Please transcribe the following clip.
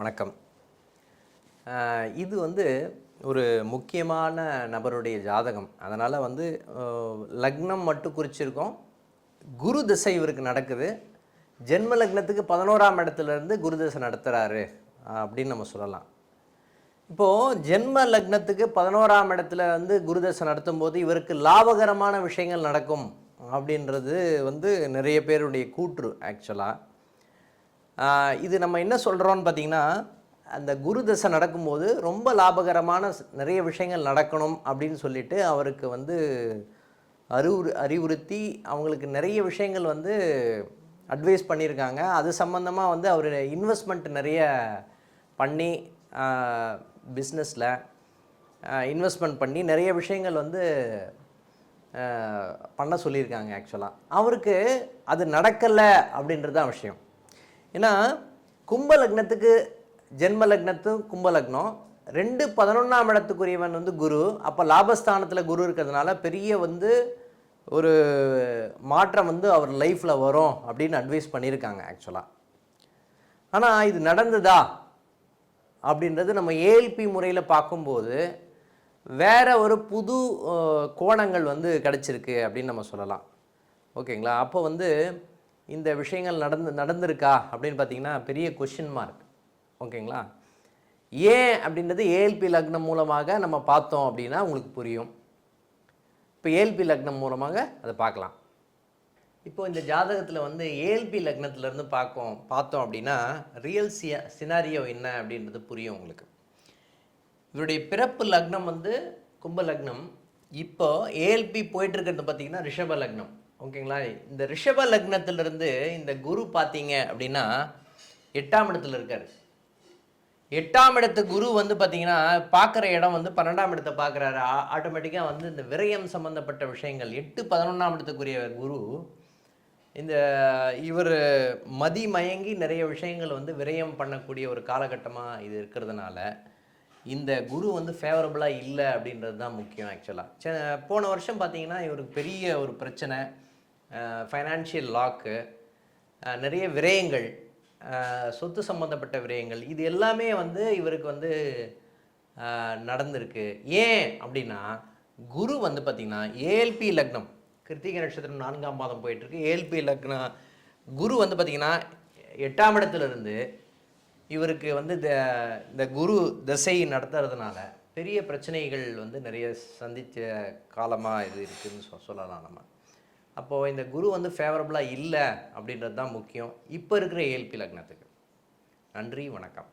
வணக்கம். இது வந்து ஒரு முக்கியமான நபருடைய ஜாதகம். அதனால் வந்து லக்னம் மட்டும் குறிச்சிருக்கோம். குரு திசை இவருக்கு நடக்குது. ஜென்ம லக்னத்துக்கு பதினோராம் இடத்துல இருந்து குரு திசை நடத்துகிறாரு அப்படின்னு நம்ம சொல்லலாம். இப்போது ஜென்ம லக்னத்துக்கு பதினோராம் இடத்துல வந்து குருதசை நடத்தும் போது இவருக்கு லாபகரமான விஷயங்கள் நடக்கும் அப்படின்றது வந்து நிறைய பேருடைய கூற்று ஆக்சுவலாக இது நம்ம என்ன சொல்கிறோன்னு பார்த்தீங்கன்னா அந்த குரு தசை நடக்கும்போது ரொம்ப லாபகரமான நிறைய விஷயங்கள் நடக்கணும் அப்படின்னு சொல்லிட்டு அவருக்கு வந்து அறிவுறு அறிவுறுத்தி அவங்களுக்கு நிறைய விஷயங்கள் வந்து அட்வைஸ் பண்ணியிருக்காங்க. அது சம்மந்தமாக வந்து அவர் இன்வெஸ்ட்மெண்ட் நிறைய பண்ணி பிஸ்னஸில் இன்வெஸ்ட்மெண்ட் பண்ணி நிறைய விஷயங்கள் வந்து பண்ண சொல்லியிருக்காங்க ஆக்சுவலாக அவருக்கு அது நடக்கலை அப்படின்றது தான் விஷயம். ஏன்னா கும்ப லக்னத்துக்கு ஜென்ம லக்னத்தும் கும்ப லக்னம். ரெண்டு பதினொன்றாம் இடத்துக்குரியவன் வந்து குரு. அப்போ லாபஸ்தானத்தில் குரு இருக்கிறதுனால பெரிய வந்து ஒரு மாற்றம் வந்து அவர் லைஃப்பில் வரும் அப்படின்னு அட்வைஸ் பண்ணியிருக்காங்க ஆக்சுவலாக ஆனால் இது நடந்ததா அப்படின்றது நம்ம ஏஎல்பி முறையில் பார்க்கும்போது வேற ஒரு புது கோணங்கள் வந்து கிடச்சிருக்கு அப்படின்னு நம்ம சொல்லலாம். ஓகேங்களா? அப்போ வந்து இந்த விஷயங்கள் நடந்து நடந்திருக்கா அப்படின்னு பார்த்தீங்கன்னா பெரிய கொஷின் மார்க் ஓகேங்களா? ஏன் அப்படின்றது ஏஎல்பி லக்னம் மூலமாக நம்ம பார்த்தோம் அப்படின்னா உங்களுக்கு புரியும். இப்போ ஏஎல்பி லக்னம் மூலமாக அதை பார்க்கலாம். இப்போ இந்த ஜாதகத்தில் வந்து ஏஎல்பி லக்னத்துலேருந்து பார்க்கோம் பார்த்தோம் அப்படின்னா ரியல் சியா சினாரியோ என்ன அப்படின்றது புரியும் உங்களுக்கு. இவருடைய பிறப்பு லக்னம் வந்து கும்ப லக்னம். இப்போ ஏஎல்பி போயிட்டுருக்கிறது பார்த்தீங்கன்னா ரிஷப லக்னம். ஓகேங்களா? இந்த ரிஷப லக்னத்திலிருந்து இந்த குரு பார்த்தீங்க அப்படின்னா எட்டாம் இடத்துல இருக்கார். எட்டாம் இடத்து குரு வந்து பார்த்தீங்கன்னா பார்க்குற இடம் வந்து பன்னெண்டாம் இடத்தை பார்க்குறாரு. ஆட்டோமேட்டிக்காக வந்து இந்த விரயம் சம்மந்தப்பட்ட விஷயங்கள். எட்டு பதினொன்றாம் இடத்துக்குரிய குரு இந்த இவர் மதி மயங்கி நிறைய விஷயங்கள் வந்து விரயம் பண்ணக்கூடிய ஒரு காலகட்டமாக இது இருக்கிறதுனால இந்த குரு வந்து ஃபேவரபுளாக இல்லை அப்படின்றது தான் முக்கியம் ஆக்சுவலாக போன வருஷம் பார்த்தீங்கன்னா இவருக்கு பெரிய ஒரு பிரச்சனை. ஃபைனான்ஷியல் லாக்கு நிறைய விரயங்கள் சொத்து சம்மந்தப்பட்ட விரயங்கள் இது எல்லாமே வந்து இவருக்கு வந்து நடந்திருக்கு. ஏன் அப்படின்னா குரு வந்து பார்த்திங்கன்னா ஏஎல்பி லக்னம் கிருத்திகை நட்சத்திரம் நான்காம் மாதம் போயிட்டுருக்கு. ஏஎல்பி லக்னம் குரு வந்து பார்த்திங்கன்னா எட்டாம் இடத்துலேருந்து இவருக்கு வந்து இந்த இந்த குரு தசை நடத்துறதுனால பெரிய பிரச்சனைகள் வந்து நிறைய சந்தித்த காலமாக இது இருக்குதுன்னு சொ சொல்லலாம் நம்ம. அப்போது இந்த குரு வந்து ஃபேவரபுளாக இல்லை அப்படின்றது தான் முக்கியம். இப்போ இருக்கிற ஏஎல்பி லக்னத்துக்கு. நன்றி வணக்கம்.